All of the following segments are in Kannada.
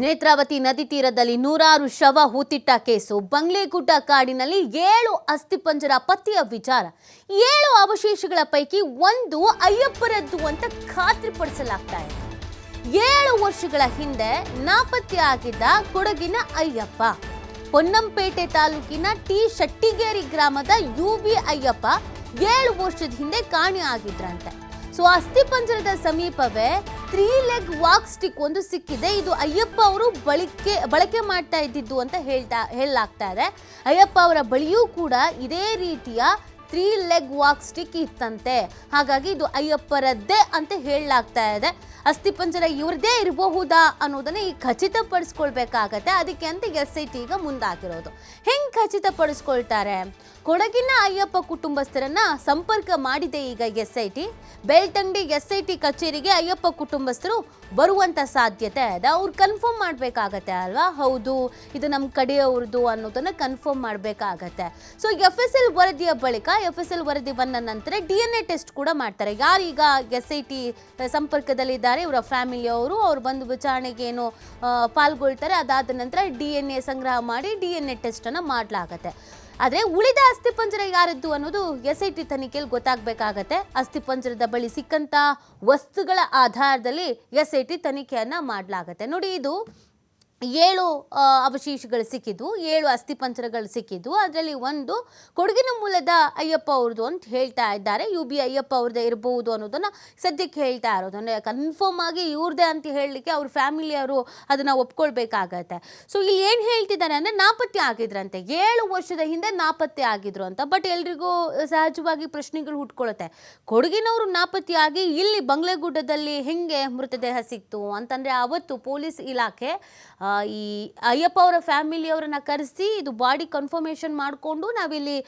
ನೇತ್ರಾವತಿ ನದಿ ತೀರದಲ್ಲಿ ನೂರಾರು ಶವ, ಹೂತಿಟ್ಟ ಕೇಸು, ಬಂಗ್ಲೆಗುಡ್ಡ ಕಾಡಿನಲ್ಲಿ ಏಳು ಅಸ್ಥಿಪಂಜರ ಪತ್ತೆಯ ವಿಚಾರ. ಏಳು ಅವಶೇಷಗಳ ಪೈಕಿ ಒಂದು ಅಯ್ಯಪ್ಪರದ್ದು ಅಂತ ಖಾತ್ರಿಪಡಿಸಲಾಗ್ತಾ ಇದೆ. ಏಳು ವರ್ಷಗಳ ಹಿಂದೆ ನಾಪತ್ತೆ ಆಗಿದ್ದ ಕೊಡಗಿನ ಅಯ್ಯಪ್ಪ. ಪೊನ್ನಂಪೇಟೆ ತಾಲೂಕಿನ ಟಿ ಶೆಟ್ಟಿಗೇರಿ ಗ್ರಾಮದ ಯು ಬಿ ಅಯ್ಯಪ್ಪ ಏಳು ವರ್ಷದ ಹಿಂದೆ ಕಾಣೆ ಆಗಿದ್ರಂತೆ. ಸೊ ಅಸ್ಥಿಪಂಜರದ ಸಮೀಪವೇ ತ್ರೀ ಲೆಗ್ ವಾಕ್ ಸ್ಟಿಕ್ ಒಂದು ಸಿಕ್ಕಿದೆ. ಇದು ಅಯ್ಯಪ್ಪ ಅವರು ಬಳಕೆ ಬಳಕೆ ಮಾಡ್ತಾ ಇದ್ದಿದ್ದು ಅಂತ ಹೇಳ್ತಾ ಹೇಳಲಾಗ್ತಾ ಇದೆ ಅಯ್ಯಪ್ಪ ಅವರ ಬಳಿಯೂ ಕೂಡ ಇದೇ ರೀತಿಯ ತ್ರೀ ಲೆಗ್ ವಾಕ್ ಸ್ಟಿಕ್ ಇತ್ತಂತೆ. ಹಾಗಾಗಿ ಇದು ಅಯ್ಯಪ್ಪರದ್ದೇ ಅಂತ ಹೇಳಲಾಗ್ತಾ ಇದೆ ಅಸ್ಥಿಪಂಜರ ಇವ್ರದ್ದೇ ಇರಬಹುದಾ ಅನ್ನೋದನ್ನ ಈಗ ಖಚಿತಪಡಿಸ್ಕೊಳ್ಬೇಕಾಗತ್ತೆ. ಅದಕ್ಕೆ ಅಂತ ಎಸ್ ಐ ಟಿ ಈಗ ಮುಂದಾಗಿರೋದು. ಹೆಂಗೆ ಖಚಿತಪಡಿಸ್ಕೊಳ್ತಾರೆ? ಕೊಡಗಿನ ಅಯ್ಯಪ್ಪ ಕುಟುಂಬಸ್ಥರನ್ನ ಸಂಪರ್ಕ ಮಾಡಿದೆ ಈಗ S I T. Belthangady S I T ಕಚೇರಿಗೆ ಅಯ್ಯಪ್ಪ ಕುಟುಂಬಸ್ಥರು ಬರುವಂತ ಸಾಧ್ಯತೆ ಇದೆ. ಅವ್ರು ಕನ್ಫರ್ಮ್ ಮಾಡಬೇಕಾಗತ್ತೆ ಅಲ್ವಾ? ಹೌದು, ಇದು ನಮ್ಮ ಕಡೆಯವ್ರದ್ದು ಅನ್ನೋದನ್ನ ಕನ್ಫರ್ಮ್ ಮಾಡಬೇಕಾಗತ್ತೆ. ಸೊ ಎಫ್ ಎಸ್ ಎಲ್ ವರದಿಯ ಬಳಿಕ ಎಫ್ ಎಸ್ ಎಲ್ ವರದಿ ಬಂದ ನಂತರ ಡಿ ಎನ್ ಎ ಟೆಸ್ಟ್ ಕೂಡ ಮಾಡ್ತಾರೆ. ಯಾರೀಗ ಎಸ್ ಐ ಟಿ ಸಂಪರ್ಕದಲ್ಲಿದ್ದಾರೆ ಇವರ ಫ್ಯಾಮಿಲಿಯವರು ಅವ್ರು ಬಂದು ವಿಚಾರಣೆಗೆ ಏನು ಪಾಲ್ಗೊಳ್ತಾರೆ. ಅದಾದ ನಂತರ ಡಿ ಎನ್ ಎ ಸಂಗ್ರಹ ಮಾಡಿ ಡಿ ಎನ್ ಎ ಟೆಸ್ಟನ್ನು ಮಾಡಲಾಗತ್ತೆ. ಆದರೆ ಉಳಿದ ಅಸ್ಥಿಪಂಜರ ಯಾರದ್ದು ಅನ್ನೋದು ಎಸ್ ಐ ಟಿ ತನಿಖೆಯಲ್ಲಿ ಗೊತ್ತಾಗಬೇಕಾಗತ್ತೆ. ಅಸ್ಥಿಪಂಜರದ ಬಳಿ ಸಿಕ್ಕಂಥ ವಸ್ತುಗಳ ಆಧಾರದಲ್ಲಿ ಎಸ್ ಐ ಟಿ ತನಿಖೆಯನ್ನ ಮಾಡಲಾಗತ್ತೆ. ನೋಡಿ ಇದು ಏಳು ಅವಶೇಷಗಳು ಸಿಕ್ಕಿದ್ದು, ಏಳು ಅಸ್ಥಿಪಂಜರಗಳು ಸಿಕ್ಕಿದ್ದು. ಅದರಲ್ಲಿ ಒಂದು ಕೊಡಗಿನ ಮೂಲದ ಅಯ್ಯಪ್ಪ ಅವ್ರದ್ದು ಅಂತ ಹೇಳ್ತಾ ಇದ್ದಾರೆ. ಯು ಬಿ ಅಯ್ಯಪ್ಪ ಅವ್ರದ್ದೇ ಇರಬಹುದು ಅನ್ನೋದನ್ನು ಸದ್ಯಕ್ಕೆ ಹೇಳ್ತಾ ಇರೋದು. ಅಂದರೆ ಕನ್ಫರ್ಮ್ ಆಗಿ ಇವ್ರದೇ ಅಂತ ಹೇಳಲಿಕ್ಕೆ ಅವ್ರ ಫ್ಯಾಮಿಲಿಯವರು ಅದನ್ನು ಒಪ್ಕೊಳ್ಬೇಕಾಗತ್ತೆ. ಸೊ ಇಲ್ಲಿ ಏನು ಹೇಳ್ತಿದ್ದಾರೆ ಅಂದರೆ ನಾಪತ್ತೆ ಆಗಿದ್ರಂತೆ. ಏಳು ವರ್ಷದ ಹಿಂದೆ ನಾಪತ್ತೆ ಆಗಿದ್ರು ಅಂತ. ಬಟ್ ಎಲ್ರಿಗೂ ಸಹಜವಾಗಿ ಪ್ರಶ್ನೆಗಳು ಹುಟ್ಕೊಳ್ಳುತ್ತೆ. ಕೊಡಗಿನವರು ನಾಪತ್ತೆಯಾಗಿ ಇಲ್ಲಿ ಬಂಗ್ಲೆಗುಡ್ಡದಲ್ಲಿ ಹೆಂಗೆ ಮೃತದೇಹ ಸಿಕ್ತು ಅಂತಂದರೆ ಅವತ್ತು ಪೊಲೀಸ್ ಇಲಾಖೆ ಈ ಅಯ್ಯಪ್ಪ ಅವರ ಫ್ಯಾಮಿಲಿಯವರನ್ನ ಕರೆಸಿ ಇದು ಬಾಡಿ ಕನ್ಫರ್ಮೇಷನ್ ಮಾಡಿಕೊಂಡು ನಾವಿಲ್ಲಿ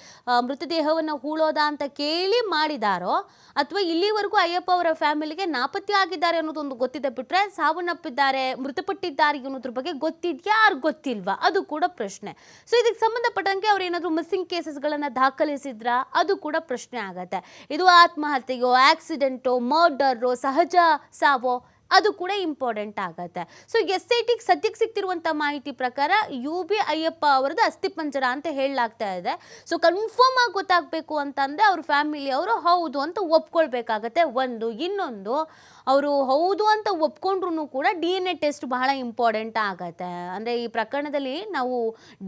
ಮೃತದೇಹವನ್ನು ಹೂಳೋದಾ ಅಂತ ಕೇಳಿ ಮಾಡಿದಾರೋ ಅಥವಾ ಇಲ್ಲಿವರೆಗೂ ಅಯ್ಯಪ್ಪ ಅವರ ಫ್ಯಾಮಿಲಿಗೆ ನಾಪತ್ತೆ ಆಗಿದ್ದಾರೆ ಅನ್ನೋದೊಂದು ಗೊತ್ತಿದೆ ಬಿಟ್ರೆ ಸಾವನ್ನಪ್ಪಿದ್ದಾರೆ, ಮೃತಪಟ್ಟಿದ್ದಾರೆ ಅನ್ನೋದ್ರ ಬಗ್ಗೆ ಗೊತ್ತಿದ್ಯಾ ಯಾರು ಗೊತ್ತಿಲ್ವಾ? ಅದು ಕೂಡ ಪ್ರಶ್ನೆ. ಸೊ ಇದಕ್ಕೆ ಸಂಬಂಧಪಟ್ಟಂಗೆ ಅವ್ರು ಏನಾದರೂ ಮಿಸ್ಸಿಂಗ್ ಕೇಸಸ್ಗಳನ್ನು ದಾಖಲಿಸಿದ್ರಾ? ಅದು ಕೂಡ ಪ್ರಶ್ನೆ ಆಗತ್ತೆ. ಇದು ಆತ್ಮಹತ್ಯೆಯೋ ಆಕ್ಸಿಡೆಂಟೋ ಮರ್ಡರೋ ಸಹಜ ಸಾವೋ? ಅದು ಕೂಡ ಇಂಪಾರ್ಟೆಂಟ್ ಆಗತ್ತೆ. ಸೊ ಎಸ್ ಐ ಟಿಗೆ ಸದ್ಯಕ್ಕೆ ಸಿಗ್ತಿರುವಂಥ ಮಾಹಿತಿ ಪ್ರಕಾರ ಯು ಬಿ ಅಯ್ಯಪ್ಪ ಅವರದ್ದು ಅಸ್ಥಿಪಂಜರ ಅಂತ ಹೇಳಲಾಗ್ತಾ ಇದೆ. ಸೊ ಕನ್ಫರ್ಮ್ ಆಗಿ ಗೊತ್ತಾಗಬೇಕು ಅಂತಂದರೆ ಅವ್ರ ಫ್ಯಾಮಿಲಿ ಅವರು ಹೌದು ಅಂತ ಒಪ್ಕೊಳ್ಬೇಕಾಗತ್ತೆ. ಒಂದು, ಇನ್ನೊಂದು ಅವರು ಹೌದು ಅಂತ ಒಪ್ಕೊಂಡ್ರು ಕೂಡ ಡಿ ಎನ್ ಎ ಟೆಸ್ಟ್ ಬಹಳ ಇಂಪಾರ್ಟೆಂಟ್ ಆಗತ್ತೆ. ಅಂದರೆ ಈ ಪ್ರಕರಣದಲ್ಲಿ ನಾವು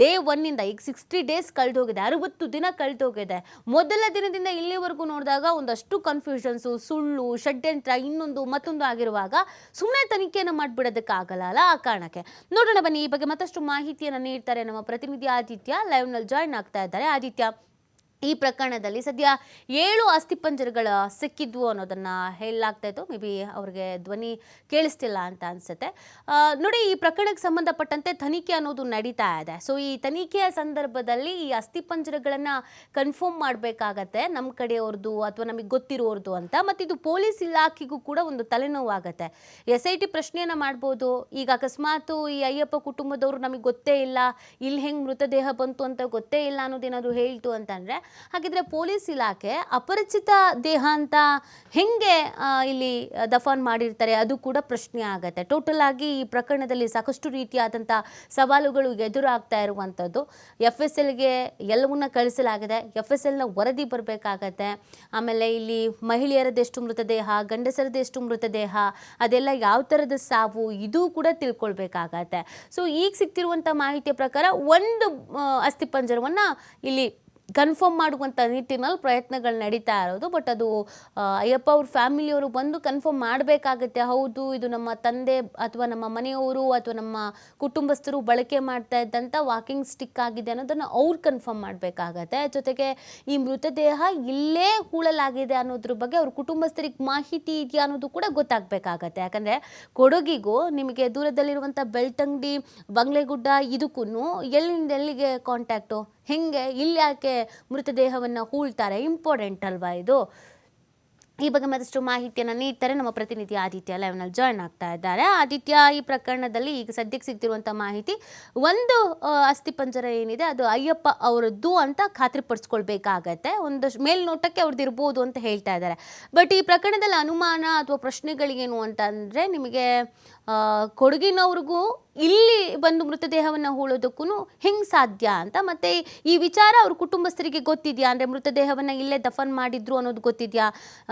ಡೇ ಒನ್ನಿಂದ ಈಗ ಸಿಕ್ಸ್ಟಿ ಡೇಸ್ ಕಳೆದು ಹೋಗಿದೆ ಅರವತ್ತು ದಿನ ಕಳೆದೋಗಿದೆ. ಮೊದಲ ದಿನದಿಂದ ಇಲ್ಲಿವರೆಗೂ ನೋಡಿದಾಗ ಒಂದಷ್ಟು ಕನ್ಫ್ಯೂಷನ್ಸು ಸುಳ್ಳು ಷಡ್ಯಂತ್ರ ಇನ್ನೊಂದು ಮತ್ತೊಂದು ಆಗಿರುವಾಗ ಸುಮ್ಮನೆ ತನಿಖೆಯನ್ನು ಮಾಡಿಬಿಡೋದಕ್ಕಾಗಲ್ಲ ಅಲ್ಲ ಆ ಕಾರಣಕ್ಕೆ. ನೋಡೋಣ ಬನ್ನಿ, ಈ ಬಗ್ಗೆ ಮತ್ತಷ್ಟು ಮಾಹಿತಿಯನ್ನು ನೀಡ್ತಾರೆ ನಮ್ಮ ಪ್ರತಿನಿಧಿ ಆದಿತ್ಯ. ಲೈವ್ನಲ್ಲಿ ಜಾಯ್ನ್ ಆಗ್ತಾ ಇದ್ದಾರೆ. ಆದಿತ್ಯ ಈ ಪ್ರಕರಣದಲ್ಲಿ ಸದ್ಯ ಏಳು ಅಸ್ಥಿಪಂಜರಗಳ ಸಿಕ್ಕಿದ್ವು ಅನ್ನೋದನ್ನು ಹೇಳಲಾಗ್ತಾ ಇತ್ತು. ಮೇ ಬಿ ಅವ್ರಿಗೆ ಧ್ವನಿ ಕೇಳಿಸ್ತಿಲ್ಲ ಅಂತ ಅನಿಸುತ್ತೆ. ನೋಡಿ, ಈ ಪ್ರಕರಣಕ್ಕೆ ಸಂಬಂಧಪಟ್ಟಂತೆ ತನಿಖೆ ಅನ್ನೋದು ನಡೀತಾ ಇದೆ. ಸೊ ಈ ತನಿಖೆಯ ಸಂದರ್ಭದಲ್ಲಿ ಈ ಅಸ್ಥಿಪಂಜರಗಳನ್ನು ಕನ್ಫರ್ಮ್ ಮಾಡಬೇಕಾಗತ್ತೆ ನಮ್ಮ ಕಡೆಯವ್ರದ್ದು ಅಥವಾ ನಮಗೆ ಗೊತ್ತಿರೋರ್ದು ಅಂತ. ಮತ್ತು ಇದು ಪೊಲೀಸ್ ಇಲಾಖೆಗೂ ಕೂಡ ಒಂದು ತಲೆನೋವಾಗತ್ತೆ. ಎಸ್ ಐ ಟಿ ಪ್ರಶ್ನೆಯನ್ನು ಮಾಡ್ಬೋದು. ಈಗ ಅಕಸ್ಮಾತು ಈ ಅಯ್ಯಪ್ಪ ಕುಟುಂಬದವರು ನಮಗೆ ಗೊತ್ತೇ ಇಲ್ಲ. ಇಲ್ಲಿ ಹೆಂಗೆ ಮೃತದೇಹ ಬಂತು ಅಂತ ಗೊತ್ತೇ ಇಲ್ಲ ಅನ್ನೋದೇನಾದರೂ ಹೇಳ್ತು ಅಂತಂದ್ರೆ ಹಾಗಿದ್ರೆ ಪೊಲೀಸ್ ಇಲಾಖೆ ಅಪರಿಚಿತ ದೇಹ ಅಂತ ಹೆಂಗೆ ಇಲ್ಲಿ ದಫಾನ್ ಮಾಡಿರ್ತಾರೆ ಅದು ಕೂಡ ಪ್ರಶ್ನೆ ಆಗತ್ತೆ. ಟೋಟಲ್ ಆಗಿ ಈ ಪ್ರಕರಣದಲ್ಲಿ ಸಾಕಷ್ಟು ರೀತಿಯಾದಂಥ ಸವಾಲುಗಳು ಎದುರಾಗ್ತಾ ಇರುವಂಥದ್ದು. ಎಫ್ ಎಸ್ ಎಲ್ಗೆ ಎಲ್ಲವನ್ನ ಕಳಿಸಲಾಗಿದೆ. ಎಫ್ ಎಸ್ ಎಲ್ನ ವರದಿ ಬರಬೇಕಾಗತ್ತೆ. ಆಮೇಲೆ ಇಲ್ಲಿ ಮಹಿಳೆಯರದೆಷ್ಟು ಮೃತದೇಹ, ಗಂಡಸರದೆಷ್ಟು ಮೃತದೇಹ, ಅದೆಲ್ಲ ಯಾವ ಥರದ ಸಾವು, ಇದು ಕೂಡ ತಿಳ್ಕೊಳ್ಬೇಕಾಗತ್ತೆ. ಸೊ ಈಗ ಸಿಗ್ತಿರುವಂಥ ಮಾಹಿತಿಯ ಪ್ರಕಾರ ಒಂದು ಅಸ್ಥಿ ಅಸ್ಥಿಪಂಜರವನ್ನು ಇಲ್ಲಿ ಕನ್ಫರ್ಮ್ ಮಾಡುವಂಥ ನಿಟ್ಟಿನಲ್ಲಿ ಪ್ರಯತ್ನಗಳು ನಡೀತಾ ಇರೋದು. ಬಟ್ ಅದು ಅಯ್ಯಪ್ಪ ಅವ್ರ ಫ್ಯಾಮಿಲಿಯವರು ಬಂದು ಕನ್ಫರ್ಮ್ ಮಾಡಬೇಕಾಗತ್ತೆ. ಹೌದು, ಇದು ನಮ್ಮ ತಂದೆ ಅಥವಾ ನಮ್ಮ ಮನೆಯವರು ಅಥವಾ ನಮ್ಮ ಕುಟುಂಬಸ್ಥರು ಬಳಕೆ ಮಾಡ್ತಾ ಇದ್ದಂಥ ವಾಕಿಂಗ್ ಸ್ಟಿಕ್ ಆಗಿದೆ ಅನ್ನೋದನ್ನು ಅವ್ರು ಕನ್ಫರ್ಮ್ ಮಾಡಬೇಕಾಗತ್ತೆ. ಜೊತೆಗೆ ಈ ಮೃತದೇಹ ಇಲ್ಲೇ ಹೂಳಲಾಗಿದೆ ಅನ್ನೋದ್ರ ಬಗ್ಗೆ ಅವ್ರ ಕುಟುಂಬಸ್ಥರಿಗೆ ಮಾಹಿತಿ ಇದೆಯಾ ಅನ್ನೋದು ಕೂಡ ಗೊತ್ತಾಗಬೇಕಾಗತ್ತೆ. ಯಾಕಂದರೆ ಕೊಡಗಿಗೂ ನಿಮಗೆ ದೂರದಲ್ಲಿರುವಂಥ ಬೆಳ್ತಂಗಡಿ, ಬಂಗ್ಲೆಗುಡ್ಡ ಇದಕ್ಕೂ ಎಲ್ಲಿಂದ ಎಲ್ಲಿಗೆ ಕಾಂಟ್ಯಾಕ್ಟು ಹೆಂಗೆ, ಇಲ್ಲಿ ಯಾಕೆ ಮೃತದೇಹವನ್ನು ಹೂಳ್ತಾರೆ? ಇಂಪಾರ್ಟೆಂಟ್ ಅಲ್ವಾ ಇದು? ಈ ಬಗ್ಗೆ ಮತ್ತಷ್ಟು ಮಾಹಿತಿಯನ್ನು ನೀಡ್ತಾರೆ ನಮ್ಮ ಪ್ರತಿನಿಧಿ ಆದಿತ್ಯ ಲೈವ್ನಲ್ಲಿ ಜಾಯ್ನ್ ಆಗ್ತಾ ಇದ್ದಾರೆ. ಆದಿತ್ಯ, ಈ ಪ್ರಕರಣದಲ್ಲಿ ಈಗ ಸದ್ಯಕ್ಕೆ ಸಿಗ್ತಿರುವಂಥ ಮಾಹಿತಿ, ಒಂದು ಅಸ್ಥಿ ಅಸ್ಥಿಪಂಜರ ಏನಿದೆ, ಅದು ಅಯ್ಯಪ್ಪ ಅವರದ್ದು ಅಂತ ಖಾತ್ರಿಪಡಿಸ್ಕೊಳ್ಬೇಕಾಗತ್ತೆ. ಒಂದು ಮೇಲ್ನೋಟಕ್ಕೆ ಅವ್ರದ್ದು ಇರ್ಬೋದು ಅಂತ ಹೇಳ್ತಾ ಇದ್ದಾರೆ. ಬಟ್ ಈ ಪ್ರಕರಣದಲ್ಲಿ ಅನುಮಾನ ಅಥವಾ ಪ್ರಶ್ನೆಗಳಿಗೇನು ಅಂತಂದರೆ ನಿಮಗೆ ಕೊಡಗಿನವ್ರಿಗೂ ಇಲ್ಲಿ ಬಂದು ಮೃತದೇಹವನ್ನು ಹೂಳೋದಕ್ಕೂ ಹೆಂಗ್ ಸಾಧ್ಯ ಅಂತ, ಮತ್ತೆ ಈ ವಿಚಾರ ಅವ್ರ ಕುಟುಂಬಸ್ಥರಿಗೆ ಗೊತ್ತಿದೆಯಾ? ಅಂದ್ರೆ ಮೃತದೇಹವನ್ನು ಇಲ್ಲೇ ದಫನ್ ಮಾಡಿದ್ರು ಅನ್ನೋದು ಗೊತ್ತಿದೆಯಾ?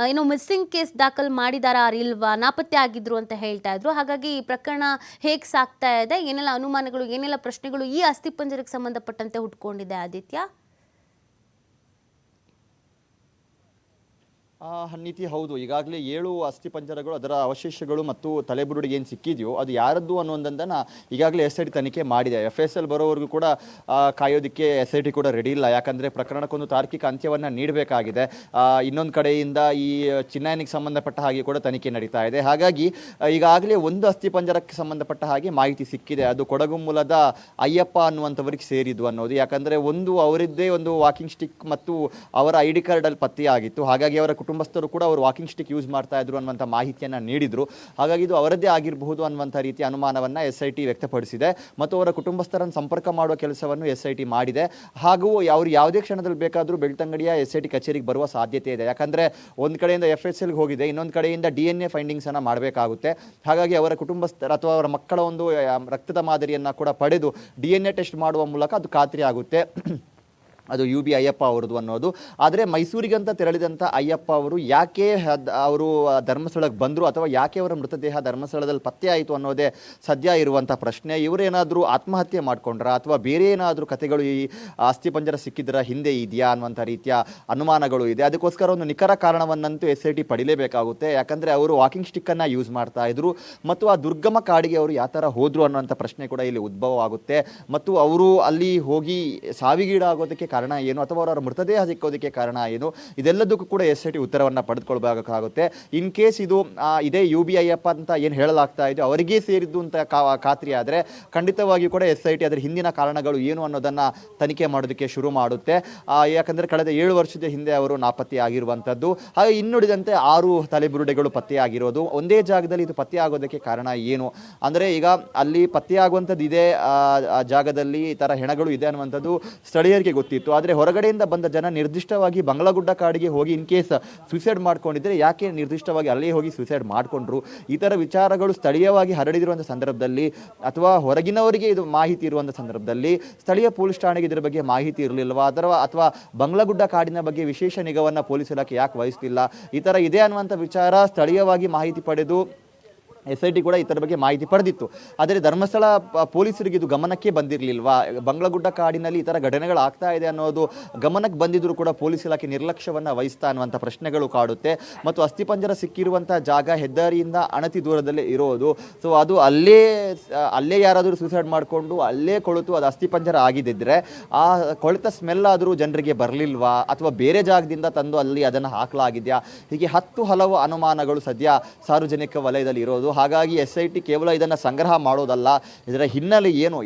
ಏನೋ ಮಿಸ್ಸಿಂಗ್ ಕೇಸ್ ದಾಖಲು ಮಾಡಿದಾರಾ ಇಲ್ವಾ? ನಾಪತ್ತೆ ಆಗಿದ್ರು ಅಂತ ಹೇಳ್ತಾ ಇದ್ರು. ಹಾಗಾಗಿ ಈ ಪ್ರಕರಣ ಹೇಗ್ ಸಾಕ್ತಾ ಇದೆ? ಏನೆಲ್ಲ ಅನುಮಾನಗಳು, ಏನೆಲ್ಲ ಪ್ರಶ್ನೆಗಳು ಈ ಅಸ್ಥಿಪಂಜರಕ್ಕೆ ಸಂಬಂಧಪಟ್ಟಂತೆ ಹುಟ್ಕೊಂಡಿದೆ ಆದಿತ್ಯ? ನೀತಿ ಹೌದು. ಈಗಾಗಲೇ ಏಳು ಅಸ್ಥಿಪಂಜರಗಳು ಅದರ ಅವಶೇಷಗಳು ಮತ್ತು ತಲೆಬುರುಡಿಗೆ ಏನು ಸಿಕ್ಕಿದೆಯೋ ಅದು ಯಾರದ್ದು ಅನ್ನೋದನ್ನು ಈಗಾಗಲೇ ಎಸ್ ಐ ಟಿ ತನಿಖೆ ಮಾಡಿದೆ. ಎಫ್ ಎಸ್ ಎಲ್ ಬರೋವರೆಗೂ ಕೂಡ ಕಾಯೋದಕ್ಕೆ ಎಸ್ ಐ ಟಿ ಕೂಡ ರೆಡಿ ಇಲ್ಲ. ಯಾಕಂದರೆ ಪ್ರಕರಣಕ್ಕೊಂದು ತಾರ್ಕಿಕ ಅಂತ್ಯವನ್ನು ನೀಡಬೇಕಾಗಿದೆ. ಇನ್ನೊಂದು ಕಡೆಯಿಂದ ಈ ಚಿನ್ನಾಯನಿಗೆ ಸಂಬಂಧಪಟ್ಟ ಹಾಗೆ ಕೂಡ ತನಿಖೆ ನಡೀತಾ ಇದೆ. ಹಾಗಾಗಿ, ಈಗಾಗಲೇ ಒಂದು ಅಸ್ಥಿಪಂಜರಕ್ಕೆ ಸಂಬಂಧಪಟ್ಟ ಹಾಗೆ ಮಾಹಿತಿ ಸಿಕ್ಕಿದೆ. ಅದು ಕೊಡಗು ಮೂಲದ ಅಯ್ಯಪ್ಪ ಅನ್ನುವಂಥವ್ರಿಗೆ ಸೇರಿದ್ದು ಅನ್ನೋದು. ಯಾಕಂದರೆ ಒಂದು ಅವರಿದ್ದೇ ಒಂದು ವಾಕಿಂಗ್ ಸ್ಟಿಕ್ ಮತ್ತು ಅವರ ಐ ಡಿ ಕಾರ್ಡಲ್ಲಿ ಪತ್ತೆಯಾಗಿತ್ತು. ಹಾಗಾಗಿ ಅವರ ಕುಟುಂಬಸ್ಥರು ಕೂಡ ಅವರು ವಾಕಿಂಗ್ ಸ್ಟಿಕ್ ಯೂಸ್ ಮಾಡ್ತಾ ಇದ್ರು ಅನ್ನುವಂಥ ಮಾಹಿತಿಯನ್ನು ನೀಡಿದರು. ಹಾಗಾಗಿ ಇದು ಅವರದ್ದೇ ಆಗಿರಬಹುದು ಅನ್ನುವಂಥ ರೀತಿಯ ಅನುಮಾನವನ್ನು ಎಸ್ ಐ ಟಿ ವ್ಯಕ್ತಪಡಿಸಿದೆ. ಮತ್ತು ಅವರ ಕುಟುಂಬಸ್ಥರನ್ನು ಸಂಪರ್ಕ ಮಾಡುವ ಕೆಲಸವನ್ನು ಎಸ್ ಐ ಟಿ ಮಾಡಿದೆ. ಹಾಗೂ ಅವರು ಯಾವುದೇ ಕ್ಷಣದಲ್ಲಿ ಬೇಕಾದರೂ ಬೆಳ್ತಂಗಡಿಯ ಎಸ್ ಐ ಟಿ ಕಚೇರಿಗೆ ಬರುವ ಸಾಧ್ಯತೆ ಇದೆ. ಯಾಕಂದರೆ ಒಂದು ಕಡೆಯಿಂದ ಎಫ್ ಎಸ್ ಎಲ್ಗೆ ಹೋಗಿದೆ, ಇನ್ನೊಂದು ಕಡೆಯಿಂದ ಡಿ ಎನ್ ಎ ಫೈಂಡಿಂಗ್ಸನ್ನು ಮಾಡಬೇಕಾಗುತ್ತೆ. ಹಾಗಾಗಿ ಅವರ ಕುಟುಂಬಸ್ಥರ ಅಥವಾ ಅವರ ಮಕ್ಕಳ ಒಂದು ರಕ್ತದ ಮಾದರಿಯನ್ನು ಕೂಡ ಪಡೆದು ಡಿ ಎನ್ ಎ ಟೆಸ್ಟ್ ಮಾಡುವ ಮೂಲಕ ಅದು ಖಾತ್ರಿ ಆಗುತ್ತೆ ಅದು ಯು ಬಿ ಅಯ್ಯಪ್ಪ ಅವ್ರದ್ದು ಅನ್ನೋದು. ಆದರೆ ಮೈಸೂರಿಗಂತ ತೆರಳಿದಂಥ ಅಯ್ಯಪ್ಪ ಅವರು ಯಾಕೆ ಅವರು ಧರ್ಮಸ್ಥಳಕ್ಕೆ ಬಂದರು ಅಥವಾ ಯಾಕೆ ಅವರ ಮೃತದೇಹ ಧರ್ಮಸ್ಥಳದಲ್ಲಿ ಪತ್ತೆ ಆಯಿತು ಅನ್ನೋದೇ ಸದ್ಯ ಇರುವಂಥ ಪ್ರಶ್ನೆ. ಇವರೇನಾದರೂ ಆತ್ಮಹತ್ಯೆ ಮಾಡ್ಕೊಂಡ್ರ ಅಥವಾ ಬೇರೆ ಏನಾದರೂ ಕಥೆಗಳು ಈ ಅಸ್ಥಿಪಂಜರ ಸಿಕ್ಕಿದ್ರ ಹಿಂದೆ ಇದೆಯಾ ಅನ್ನುವಂಥ ರೀತಿಯ ಅನುಮಾನಗಳು ಇದೆ. ಅದಕ್ಕೋಸ್ಕರ ಒಂದು ನಿಖರ ಕಾರಣವನ್ನಂತೂ ಎಸ್ ಐ ಟಿ ಪಡಿಲೇಬೇಕಾಗುತ್ತೆ. ಯಾಕಂದರೆ ಅವರು ವಾಕಿಂಗ್ ಸ್ಟಿಕ್ಕನ್ನು ಯೂಸ್ ಮಾಡ್ತಾ ಇದ್ರು ಮತ್ತು ಆ ದುರ್ಗಮ ಕಾಡಿಗೆ ಅವರು ಯಾವ ಥರ ಹೋದರು ಅನ್ನುವಂಥ ಪ್ರಶ್ನೆ ಕೂಡ ಇಲ್ಲಿ ಉದ್ಭವ ಆಗುತ್ತೆ ಮತ್ತು ಅವರು ಅಲ್ಲಿ ಹೋಗಿ ಸಾವಿಗೀಡಾಗೋದಕ್ಕೆ ಕಾರಣ ಏನು ಅಥವಾ ಅವರ ಮೃತದೇಹ ಸಿಕ್ಕೋದಕ್ಕೆ ಕಾರಣ ಏನು? ಇದೆಲ್ಲದಕ್ಕೂ ಕೂಡ ಎಸ್ ಐ ಟಿ ಉತ್ತರವನ್ನು ಪಡೆದುಕೊಳ್ಬೇಕಾಗುತ್ತೆ ಇನ್ ಕೇಸ್ ಇದು ಇದೇ ಯು ಬಿ ಅಯ್ಯಪ್ಪ ಅಂತ ಏನು ಹೇಳಲಾಗ್ತಾ ಇದೆ ಅವರಿಗೆ ಸೇರಿದ್ದು ಅಂತ ಖಾತ್ರಿ ಆದರೆ ಖಂಡಿತವಾಗಿಯೂ ಕೂಡ ಎಸ್ ಐ ಟಿ ಅದರ ಹಿಂದಿನ ಕಾರಣಗಳು ಏನು ಅನ್ನೋದನ್ನು ತನಿಖೆ ಮಾಡೋದಕ್ಕೆ ಶುರು ಮಾಡುತ್ತೆ. ಯಾಕಂದರೆ ಕಳೆದ ಏಳು ವರ್ಷದ ಹಿಂದೆ ಅವರು ನಾಪತ್ತೆ ಆಗಿರುವಂಥದ್ದು ಹಾಗೆ ಇನ್ನುಳಿದಂತೆ ಆರು ತಲೆಬುರುಡೆಗಳು ಪತ್ತೆಯಾಗಿರೋದು. ಒಂದೇ ಜಾಗದಲ್ಲಿ ಇದು ಪತ್ತೆ ಆಗೋದಕ್ಕೆ ಕಾರಣ ಏನು? ಅಂದರೆ ಈಗ ಅಲ್ಲಿ ಪತ್ತೆಯಾಗುವಂಥದ್ದು ಇದೆ ಜಾಗದಲ್ಲಿ ಈ ಥರ ಹೆಣಗಳು ಇದೆ ಅನ್ನುವಂಥದ್ದು ಸ್ಥಳೀಯರಿಗೆ ಗೊತ್ತಿತ್ತು. ಆದರೆ ಹೊರಗಡೆಯಿಂದ ಬಂದ ಜನ ನಿರ್ದಿಷ್ಟವಾಗಿ ಬಂಗ್ಲಾಗುಡ್ಡ ಕಾಡಿಗೆ ಹೋಗಿ ಇನ್ ಕೇಸ್ ಸುಸೈಡ್ ಮಾಡ್ಕೊಂಡಿದ್ರೆ ಯಾಕೆ ನಿರ್ದಿಷ್ಟವಾಗಿ ಅಲ್ಲೇ ಹೋಗಿ ಸುಸೈಡ್ ಮಾಡಿಕೊಂಡ್ರು? ಈ ಥರ ವಿಚಾರಗಳು ಸ್ಥಳೀಯವಾಗಿ ಹರಡಿರುವಂಥ ಸಂದರ್ಭದಲ್ಲಿ ಅಥವಾ ಹೊರಗಿನವರಿಗೆ ಇದು ಮಾಹಿತಿ ಇರುವಂಥ ಸಂದರ್ಭದಲ್ಲಿ ಸ್ಥಳೀಯ ಪೊಲೀಸ್ ಠಾಣೆಗೆ ಇದರ ಬಗ್ಗೆ ಮಾಹಿತಿ ಇರಲಿಲ್ವಾ? ಅಥವಾ ಅಥವಾ ಬಂಗ್ಲಾಗುಡ್ಡ ಕಾಡಿನ ಬಗ್ಗೆ ವಿಶೇಷ ನಿಗಾವನ್ನು ಪೊಲೀಸ್ ಇಲಾಖೆ ಯಾಕೆ ವಹಿಸ್ತಿಲ್ಲ? ಈ ಥರ ಇದೆ ಅನ್ನುವಂಥ ವಿಚಾರ ಸ್ಥಳೀಯವಾಗಿ ಮಾಹಿತಿ ಪಡೆದು ಎಸ್ ಐ ಟಿ ಕೂಡ ಇದರ ಬಗ್ಗೆ ಮಾಹಿತಿ ಪಡೆದಿತ್ತು. ಆದರೆ ಧರ್ಮಸ್ಥಳ ಪೊಲೀಸರಿಗೆ ಇದು ಗಮನಕ್ಕೆ ಬಂದಿರಲಿಲ್ವಾ? ಬಂಗ್ಲಗುಡ್ಡ ಕಾಡಿನಲ್ಲಿ ಈ ಥರ ಘಟನೆಗಳು ಆಗ್ತಾ ಇದೆ ಅನ್ನೋದು ಗಮನಕ್ಕೆ ಬಂದಿದ್ದರೂ ಕೂಡ ಪೊಲೀಸ್ ಇಲಾಖೆ ನಿರ್ಲಕ್ಷ್ಯವನ್ನು ವಹಿಸ್ತಾ ಅನ್ನುವಂಥ ಪ್ರಶ್ನೆಗಳು ಕಾಡುತ್ತೆ. ಮತ್ತು ಅಸ್ಥಿಪಂಜರ ಸಿಕ್ಕಿರುವಂಥ ಜಾಗ ಹೆದ್ದಾರಿಯಿಂದ ಅಣತಿ ದೂರದಲ್ಲೇ ಇರೋದು. ಸೊ ಅದು ಅಲ್ಲೇ ಅಲ್ಲೇ ಯಾರಾದರೂ ಸೂಸೈಡ್ ಮಾಡಿಕೊಂಡು ಅಲ್ಲೇ ಕೊಳೆತು ಅದು ಅಸ್ಥಿಪಂಜರ ಆಗಿದ್ದಿದ್ರೆ, ಆ ಕೊಳೆತ ಸ್ಮೆಲ್ ಆದರೂ ಜನರಿಗೆ ಬರಲಿಲ್ವಾ? ಅಥವಾ ಬೇರೆ ಜಾಗದಿಂದ ತಂದು ಅಲ್ಲಿ ಅದನ್ನು ಹಾಕಲಾಗಿದೆಯಾ? ಹೀಗೆ ಹತ್ತು ಹಲವು ಅನುಮಾನಗಳು ಸದ್ಯ ಸಾರ್ವಜನಿಕ ವಲಯದಲ್ಲಿ ಇರೋದು. ಹಾಗಾಗಿ ಎಸ್ ಐ ಟಿ ಕೇವಲ ಇದನ್ನು ಸಂಗ್ರಹ ಮಾಡೋದಲ್ಲ, ಇದರ ಹಿನ್ನೆಲೆ ಏನು?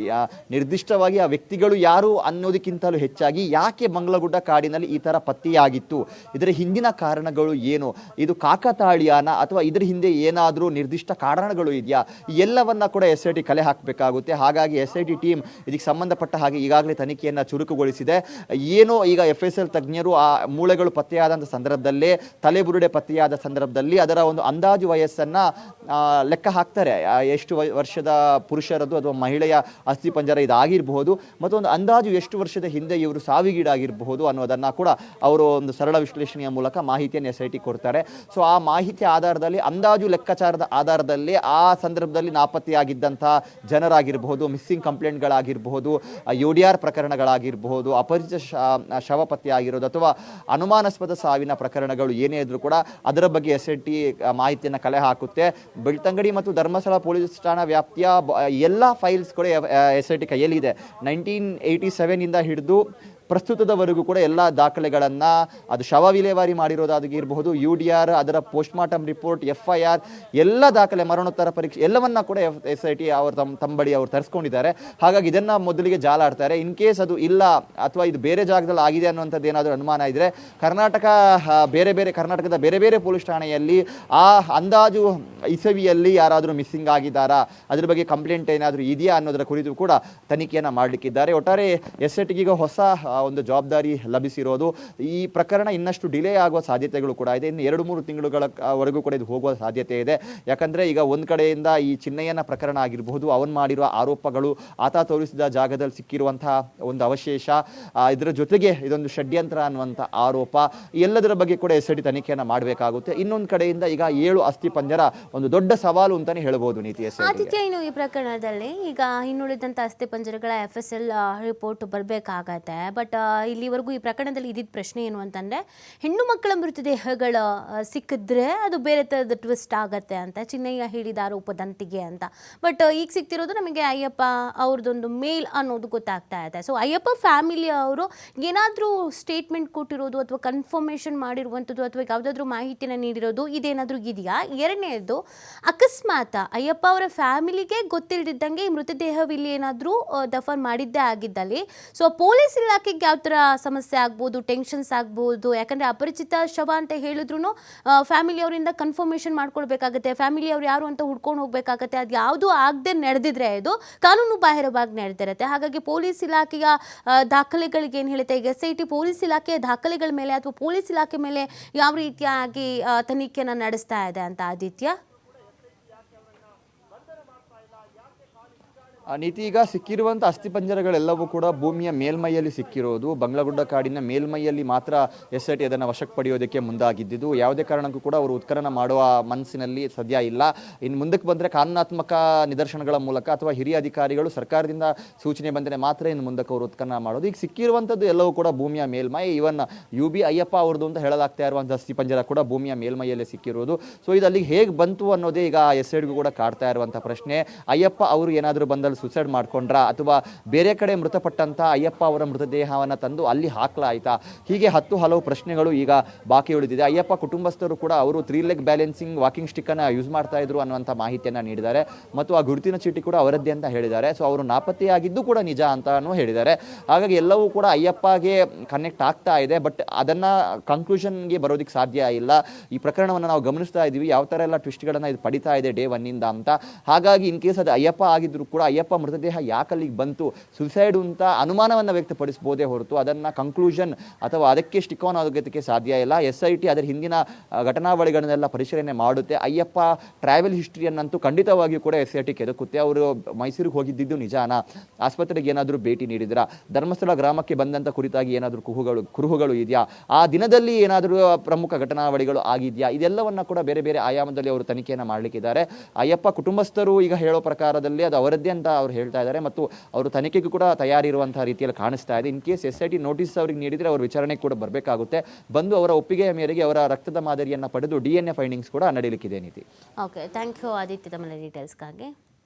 ನಿರ್ದಿಷ್ಟವಾಗಿ ಆ ವ್ಯಕ್ತಿಗಳು ಯಾರು ಅನ್ನೋದಕ್ಕಿಂತಲೂ ಹೆಚ್ಚಾಗಿ ಯಾಕೆ ಮಂಗಳಗುಡ್ಡ ಕಾಡಿನಲ್ಲಿ ಈ ಥರ ಪತ್ತೆಯಾಗಿತ್ತು? ಇದರ ಹಿಂದಿನ ಕಾರಣಗಳು ಏನು? ಇದು ಕಾಕತಾಳಿಯಾನ ಅಥವಾ ಇದರ ಹಿಂದೆ ಏನಾದರೂ ನಿರ್ದಿಷ್ಟ ಕಾರಣಗಳು ಇದೆಯಾ? ಎಲ್ಲವನ್ನ ಕೂಡ ಎಸ್ ಐ ಟಿ ಕಲೆ ಹಾಕಬೇಕಾಗುತ್ತೆ. ಹಾಗಾಗಿ ಎಸ್ ಐ ಟಿ ಟೀಮ್ ಇದಕ್ಕೆ ಸಂಬಂಧಪಟ್ಟ ಹಾಗೆ ಈಗಾಗಲೇ ತನಿಖೆಯನ್ನು ಚುರುಕುಗೊಳಿಸಿದೆ. ಏನೋ ಈಗ ಎಫ್ ಎಸ್ ಎಲ್ ತಜ್ಞರು ಆ ಮೂಳೆಗಳು ಪತ್ತೆಯಾದಂಥ ಸಂದರ್ಭದಲ್ಲೇ, ತಲೆಬುರುಡೆ ಪತ್ತೆಯಾದ ಸಂದರ್ಭದಲ್ಲಿ ಅದರ ಒಂದು ಅಂದಾಜು ವಯಸ್ಸನ್ನು ಲೆಕ್ಕ ಹಾಕ್ತಾರೆ. ಎಷ್ಟು ವರ್ಷದ ಪುರುಷರದ್ದು ಅಥವಾ ಮಹಿಳೆಯ ಅಸ್ಥಿಪಂಜರ ಇದಾಗಿರಬಹುದು ಮತ್ತು ಒಂದು ಅಂದಾಜು ಎಷ್ಟು ವರ್ಷದ ಹಿಂದೆ ಇವರು ಸಾವಿಗೀಡಾಗಿರಬಹುದು ಅನ್ನೋದನ್ನು ಕೂಡ ಅವರು ಒಂದು ಸರಳ ವಿಶ್ಲೇಷಣೆಯ ಮೂಲಕ ಮಾಹಿತಿಯನ್ನು ಎಸ್ ಐ ಟಿ ಕೊಡ್ತಾರೆ. ಸೊ ಆ ಮಾಹಿತಿ ಆಧಾರದಲ್ಲಿ, ಅಂದಾಜು ಲೆಕ್ಕಾಚಾರದ ಆಧಾರದಲ್ಲಿ ಆ ಸಂದರ್ಭದಲ್ಲಿ ನಾಪತ್ತೆಯಾಗಿದ್ದಂಥ ಜನರಾಗಿರಬಹುದು, ಮಿಸ್ಸಿಂಗ್ ಕಂಪ್ಲೇಂಟ್ಗಳಾಗಿರಬಹುದು ಯು ಡಿ ಆರ್ ಪ್ರಕರಣಗಳಾಗಿರಬಹುದು, ಅಪರಿಚಿತ ಶವ ಪತ್ತೆ ಆಗಿರೋದು ಅಥವಾ ಅನುಮಾನಾಸ್ಪದ ಸಾವಿನ ಪ್ರಕರಣಗಳು ಏನೇ ಇದ್ರೂ ಕೂಡ ಅದರ ಬಗ್ಗೆ ಎಸ್ ಐ ಟಿ ಮಾಹಿತಿಯನ್ನು ಕಲೆ ಹಾಕುತ್ತೆ. ಬೆಳ್ತಂಗಡಿ ಮತ್ತು ಧರ್ಮಸ್ಥಳ ಪೊಲೀಸ್ ಠಾಣಾ ವ್ಯಾಪ್ತಿಯ ಎಲ್ಲ ಕೂಡ ಎಸ್ ಐ ಟಿ ಕೈಯಲ್ಲಿದೆ. ನೈನ್ಟೀನ್ ಏಯ್ಟಿ ಸೆವೆನಿಂದ ಹಿಡಿದು ಪ್ರಸ್ತುತದವರೆಗೂ ಕೂಡ ಎಲ್ಲ ದಾಖಲೆಗಳನ್ನು ಅದು ಶವ ವಿಲೇವಾರಿ ಮಾಡಿರೋದಾಗಿರಬಹುದು ಯು ಡಿ ಆರ್ ಅದರ postmortem report F I R ಎಲ್ಲ ದಾಖಲೆ, ಮರಣೋತ್ತರ ಪರೀಕ್ಷೆ, ಎಲ್ಲವನ್ನ ಕೂಡ ಎಸ್ ಐ ಟಿ ಅವರು ತಮ್ಮ ತಂಬಡಿ ಅವರು ತರಿಸ್ಕೊಂಡಿದ್ದಾರೆ. ಹಾಗಾಗಿ ಇದನ್ನು ಮೊದಲಿಗೆ ಜಾಲಾಡ್ತಾರೆ. ಇನ್ ಕೇಸ್ ಅದು ಇಲ್ಲ ಅಥವಾ ಇದು ಬೇರೆ ಜಾಗದಲ್ಲಿ ಆಗಿದೆ ಅನ್ನುವಂಥದ್ದು ಏನಾದರೂ ಅನುಮಾನ ಇದ್ದರೆ ಕರ್ನಾಟಕ ಬೇರೆ ಬೇರೆ, ಕರ್ನಾಟಕದ ಬೇರೆ ಬೇರೆ ಪೊಲೀಸ್ ಠಾಣೆಯಲ್ಲಿ ಆ ಅಂದಾಜು ಇಸವಿಯಲ್ಲಿ ಯಾರಾದರೂ ಮಿಸ್ಸಿಂಗ್ ಆಗಿದ್ದಾರಾ, ಅದ್ರ ಬಗ್ಗೆ ಕಂಪ್ಲೇಂಟ್ ಏನಾದರೂ ಇದೆಯಾ ಅನ್ನೋದರ ಕುರಿತು ಕೂಡ ತನಿಖೆಯನ್ನು ಮಾಡಲಿಕ್ಕಿದ್ದಾರೆ. ಒಟ್ಟಾರೆ ಎಸ್ ಐ ಟಿಗೀಗ ಹೊಸ ಆ, ಒಂದು ಜವಾಬ್ದಾರಿ ಲಭಿಸಿರೋದು. ಈ ಪ್ರಕರಣ ಇನ್ನಷ್ಟು ಡಿಲೇ ಆಗುವ ಸಾಧ್ಯತೆಗಳು ಕೂಡ ಇದೆ. ಇನ್ನು ಎರಡು ಮೂರು ತಿಂಗಳುಗಳ ವರೆಗೂ ಕೂಡ ಇದು ಹೋಗುವ ಸಾಧ್ಯತೆ ಇದೆ. ಯಾಕಂದರೆ ಈಗ ಒಂದು ಕಡೆಯಿಂದ ಈ ಚಿನ್ನಯ್ಯನ ಪ್ರಕರಣ ಆಗಿರಬಹುದು ಅವನು ಮಾಡಿರುವ ಆರೋಪಗಳು ಆತ ತೋರಿಸಿದ ಜಾಗದಲ್ಲಿ ಸಿಕ್ಕಿರುವಂತಹ ಒಂದು ಅವಶೇಷ ಇದರ ಜೊತೆಗೆ ಇದೊಂದು ಷಡ್ಯಂತ್ರ ಅನ್ನುವಂಥ ಆರೋಪ ಎಲ್ಲದರ ಬಗ್ಗೆ ಕೂಡ ಎಸ್ ಐ ತನಿಖೆಯನ್ನು ಮಾಡಬೇಕಾಗುತ್ತೆ. ಇನ್ನೊಂದು ಕಡೆಯಿಂದ ಈಗ ಏಳು ಅಸ್ಥಿ ಪಂಜರ ಒಂದು ದೊಡ್ಡ ಸವಾಲು ಅಂತಾನೆ ಹೇಳ್ಬೋದು ನೀತಿ ಎಸ್ ಇನ್ನು ಈ ಪ್ರಕರಣದಲ್ಲಿ ಈಗ ಇನ್ನುಳಿದಂಥ ಅಸ್ಥಿಪಂಜರಗಳ ಎಫ್ ಎಸ್ ಎಲ್ ರಿಪೋರ್ಟ್ ಬರಬೇಕಾಗತ್ತೆ. ಬಟ್ ಇಲ್ಲಿವರೆಗೂ ಈ ಪ್ರಕರಣದಲ್ಲಿ ಇದ್ದಿದ್ದ ಪ್ರಶ್ನೆ ಏನು ಅಂತಂದರೆ, ಹೆಣ್ಣು ಮಕ್ಕಳ ಮೃತದೇಹಗಳ ಸಿಕ್ಕಿದ್ರೆ ಅದು ಬೇರೆ ಥರದ ಟ್ವಿಸ್ಟ್ ಆಗತ್ತೆ ಅಂತ, ಚಿನ್ನಯ್ಯ ಹೇಳಿದ ಆರೋಪದಂತಿಗೆ ಅಂತ. ಬಟ್ ಈಗ ಸಿಕ್ತಿರೋದು ನಮಗೆ ಅಯ್ಯಪ್ಪ ಅವ್ರದ್ದೊಂದು ಮೇಲ್ ಅನ್ನೋದು ಗೊತ್ತಾಗ್ತಾ ಇದೆ. ಸೊ ಅಯ್ಯಪ್ಪ ಫ್ಯಾಮಿಲಿ ಅವರು ಏನಾದರೂ ಸ್ಟೇಟ್ಮೆಂಟ್ ಕೊಟ್ಟಿರೋದು ಅಥವಾ ಕನ್ಫರ್ಮೇಷನ್ ಮಾಡಿರುವಂಥದ್ದು ಅಥವಾ ಯಾವುದಾದ್ರೂ ಮಾಹಿತಿನ ನೀಡಿರೋದು ಇದೇನಾದರೂ ಇದೆಯಾ? ಎರಡನೇದು, ಅಕಸ್ಮಾತ್ ಅಯ್ಯಪ್ಪ ಅವರ ಫ್ಯಾಮಿಲಿಗೆ ಗೊತ್ತಿಲ್ಲದಿದ್ದಂಗೆ ಈ ಮೃತದೇಹವಿಲ್ಲಿ ಏನಾದರೂ ದಫನ್ ಮಾಡಿದ್ದೇ ಆಗಿದ್ದಲ್ಲಿ ಸೊ ಪೊಲೀಸ್ ಇಲಾಖೆಗೆ ಯಾವ ಥರ ಸಮಸ್ಯೆ ಆಗ್ಬೋದು ಟೆನ್ಷನ್ಸ್ ಆಗ್ಬೋದು, ಯಾಕಂದರೆ ಅಪರಿಚಿತ ಶವ ಅಂತ ಹೇಳಿದ್ರು ಫ್ಯಾಮಿಲಿ ಅವರಿಂದ ಕನ್ಫರ್ಮೇಷನ್ ಮಾಡ್ಕೊಳ್ಬೇಕಾಗತ್ತೆ ಫ್ಯಾಮಿಲಿ ಅವ್ರು ಯಾರು ಅಂತ ಹುಡ್ಕೊಂಡು ಹೋಗ್ಬೇಕಾಗತ್ತೆ, ಅದು ಯಾವುದೂ ಆಗದೆ ನಡೆದಿದ್ರೆ ಇದು ಕಾನೂನು ಬಾಹಿರವಾಗಿ ನಡೆದಿರುತ್ತೆ. ಹಾಗಾಗಿ ಪೊಲೀಸ್ ಇಲಾಖೆಯ ದಾಖಲೆಗಳಿಗೆ ಏನು ಹೇಳುತ್ತೆ, ಈಗ ಎಸ್ ಐ ಟಿ ಪೊಲೀಸ್ ಇಲಾಖೆಯ ದಾಖಲೆಗಳ ಮೇಲೆ ಅಥವಾ ಪೊಲೀಸ್ ಇಲಾಖೆ ಮೇಲೆ ಯಾವ ರೀತಿಯಾಗಿ ತನಿಖೆಯನ್ನು ನಡೆಸ್ತಾ ಇದೆ ಅಂತ ಆದಿತ್ಯ? ಆ ನೀತಿ ಈಗ ಸಿಕ್ಕಿರುವಂಥ ಅಸ್ಥಿಪಂಜರಗಳೆಲ್ಲವೂ ಕೂಡ ಭೂಮಿಯ ಮೇಲ್ಮೈಯಲ್ಲಿ ಸಿಕ್ಕಿರೋದು. ಬಂಗ್ಲಗುಡ್ಡ ಕಾಡಿನ ಮೇಲ್ಮೈಯಲ್ಲಿ ಮಾತ್ರ ಎಸ್ ಐ ಟಿ ಅದನ್ನು ವಶಕ್ಕೆ ಪಡೆಯೋದಕ್ಕೆ ಮುಂದಾಗಿದ್ದಿದ್ದು. ಯಾವುದೇ ಕಾರಣಕ್ಕೂ ಕೂಡ ಅವರು ಉತ್ಖನನ ಮಾಡುವ ಮನಸ್ಸಿನಲ್ಲಿ ಸದ್ಯ ಇಲ್ಲ. ಇನ್ನು ಮುಂದಕ್ಕೆ ಬಂದರೆ ಕಾನೂನಾತ್ಮಕ ನಿದರ್ಶನಗಳ ಮೂಲಕ ಅಥವಾ ಹಿರಿಯ ಅಧಿಕಾರಿಗಳು ಸರ್ಕಾರದಿಂದ ಸೂಚನೆ ಬಂದರೆ ಮಾತ್ರ ಇನ್ನು ಮುಂದಕ್ಕೆ ಅವರು ಉತ್ಖನನ ಮಾಡೋದು. ಈಗ ಸಿಕ್ಕಿರುವಂಥದ್ದು ಎಲ್ಲವೂ ಕೂಡ ಭೂಮಿಯ ಮೇಲ್ಮೈ. ಇವನ್ ಯು ಬಿ ಅಯ್ಯಪ್ಪ ಅವ್ರದ್ದು ಅಂತ ಹೇಳಲಾಗ್ತಾ ಇರುವಂಥ ಅಸ್ಥಿಪಂಜರ ಕೂಡ ಭೂಮಿಯ ಮೇಲ್ಮೈಯಲ್ಲಿ ಸಿಕ್ಕಿರೋದು. ಸೊ ಇದು ಅಲ್ಲಿಗೆ ಹೇಗೆ ಬಂತು ಅನ್ನೋದೇ ಈಗ ಎಸ್ ಐಡ್ಗೂ ಕೂಡ ಕಾಡ್ತಾ ಇರುವಂಥ ಪ್ರಶ್ನೆ. ಅಯ್ಯಪ್ಪ ಅವರು ಏನಾದರೂ ಬಂದಲ್ಲಿ ಸುಸೈಡ್ ಮಾಡ್ಕೊಂಡ್ರಾ? ಅಥವಾ ಬೇರೆ ಕಡೆ ಮೃತಪಟ್ಟಂಥ ಅಯ್ಯಪ್ಪ ಅವರ ಮೃತದೇಹವನ್ನು ತಂದು ಅಲ್ಲಿ ಹಾಕ್ಲಾಯ್ತಾ? ಹೀಗೆ ಹತ್ತು ಹಲವು ಪ್ರಶ್ನೆಗಳು ಈಗ ಬಾಕಿ ಉಳಿದಿದೆ. ಅಯ್ಯಪ್ಪ ಕುಟುಂಬಸ್ಥರು ಕೂಡ ಅವರು ತ್ರೀ ಲೆಗ್ ಬ್ಯಾಲೆನ್ಸಿಂಗ್ ವಾಕಿಂಗ್ ಸ್ಟಿಕ್ಕನ್ನು ಯೂಸ್ ಮಾಡ್ತಾ ಇದ್ರು ಅನ್ನುವಂಥ ಮಾಹಿತಿಯನ್ನು ನೀಡಿದ್ದಾರೆ. ಮತ್ತು ಆ ಗುರುತಿನ ಚೀಟಿ ಕೂಡ ಅವರದ್ದೇ ಅಂತ ಹೇಳಿದ್ದಾರೆ. ಸೊ ಅವರು ನಾಪತ್ತೆಯಾಗಿದ್ದು ಕೂಡ ನಿಜ ಅಂತಲೂ ಹೇಳಿದ್ದಾರೆ. ಹಾಗಾಗಿ ಎಲ್ಲವೂ ಕೂಡ ಅಯ್ಯಪ್ಪಗೆ ಕನೆಕ್ಟ್ ಆಗ್ತಾ ಇದೆ. ಬಟ್ ಅದನ್ನು ಕನ್ಕ್ಲೂಷನ್ಗೆ ಬರೋದಕ್ಕೆ ಸಾಧ್ಯ ಇಲ್ಲ. ಈ ಪ್ರಕರಣವನ್ನು ನಾವು ಗಮನಿಸ್ತಾ ಇದ್ದೀವಿ ಯಾವ ಥರ ಎಲ್ಲ ಟ್ವಿಸ್ಟ್ಗಳನ್ನು ಇದು ಪಡಿತಾ ಇದೆ ಡೇ ಒನ್ನಿಂದ ಅಂತ. ಹಾಗಾಗಿ ಇನ್ ಕೇಸ್ ಅದು ಅಯ್ಯಪ್ಪ ಆಗಿದ್ರು ಕೂಡ ಅಯ್ಯಪ್ಪ ಮೃತದೇಹ ಯಾಕಲ್ಲಿಗೆ ಬಂತು ಸುಸೈಡ್ ಅಂತ ಅನುಮಾನವನ್ನು ವ್ಯಕ್ತಪಡಿಸ್ಬೋದೇ ಹೊರತು ಅದನ್ನು ಕಂಕ್ಲೂಷನ್ ಅಥವಾ ಅದಕ್ಕೆ ಸ್ಟಿಕ್ ಆನ್ ಆಗೋದಕ್ಕೆ ಸಾಧ್ಯ ಇಲ್ಲ. ಎಸ್ ಐ ಟಿ ಅದರ ಹಿಂದಿನ ಘಟನಾವಳಿಗಳನ್ನೆಲ್ಲ ಪರಿಶೀಲನೆ ಮಾಡುತ್ತೆ. ಅಯ್ಯಪ್ಪ ಟ್ರಾವೆಲ್ ಹಿಸ್ಟ್ರಿಯನ್ನಂತೂ ಖಂಡಿತವಾಗಿಯೂ ಕೂಡ ಎಸ್ ಐ ಟಿ ಕೆದಕುತ್ತೆ. ಅವರು ಮೈಸೂರಿಗೆ ಹೋಗಿದ್ದಿದ್ದು ನಿಜಾನ? ಆಸ್ಪತ್ರೆಗೆ ಏನಾದರೂ ಭೇಟಿ ನೀಡಿದ್ರಾ? ಧರ್ಮಸ್ಥಳ ಗ್ರಾಮಕ್ಕೆ ಬಂದಂಥ ಕುರಿತಾಗಿ ಏನಾದರೂ ಕುಹುಗಳು, ಕುರುಹುಗಳು ಇದೆಯಾ? ಆ ದಿನದಲ್ಲಿ ಏನಾದರೂ ಪ್ರಮುಖ ಘಟನಾವಳಿಗಳು ಆಗಿದೆಯಾ? ಇದೆಲ್ಲವನ್ನು ಕೂಡ ಬೇರೆ ಬೇರೆ ಆಯಾಮದಲ್ಲಿ ಅವರು ತನಿಖೆಯನ್ನು ಮಾಡಲಿಕ್ಕಿದ್ದಾರೆ. ಅಯ್ಯಪ್ಪ ಕುಟುಂಬಸ್ಥರು ಈಗ ಹೇಳೋ ಪ್ರಕಾರದಲ್ಲಿ ಅದು ಅವರದ್ದೇ ಅಂತ ಅವ್ರು ಹೇಳ್ತಾ ಇದ್ದಾರೆ ಮತ್ತು ಅವರು ತನಿಖೆಗೂ ಕೂಡ ತಯಾರಿ ಇರುವಂತಹ ರೀತಿಯಲ್ಲಿ ಕಾಣಿಸ್ತಾ ಇದೆ. In case S I T notice ಅವ್ರಿಗೆ ನೀಡಿದರೆ ಅವರು ವಿಚಾರಣೆ ಕೂಡ ಬರಬೇಕಾಗುತ್ತೆ. ಬಂದು ಅವರ ಒಪ್ಪಿಗೆಯ ಮೇರೆಗೆ ಅವರ ರಕ್ತದ ಮಾದರಿಯನ್ನು ಪಡೆದು ಡಿ ಎನ್ ಎ ಫೈಂಡಿಂಗ್ಸ್ ಕೂಡ ನಡೆಯಲಿಕ್ಕಿದೆ ನೀತಿ ಓಕೆ ಥ್ಯಾಂಕ್ ಯು ಆದಿತ್ಯ ತಮ್ಮ ಡೀಟೇಲ್ಸ್ಗಾಗಿ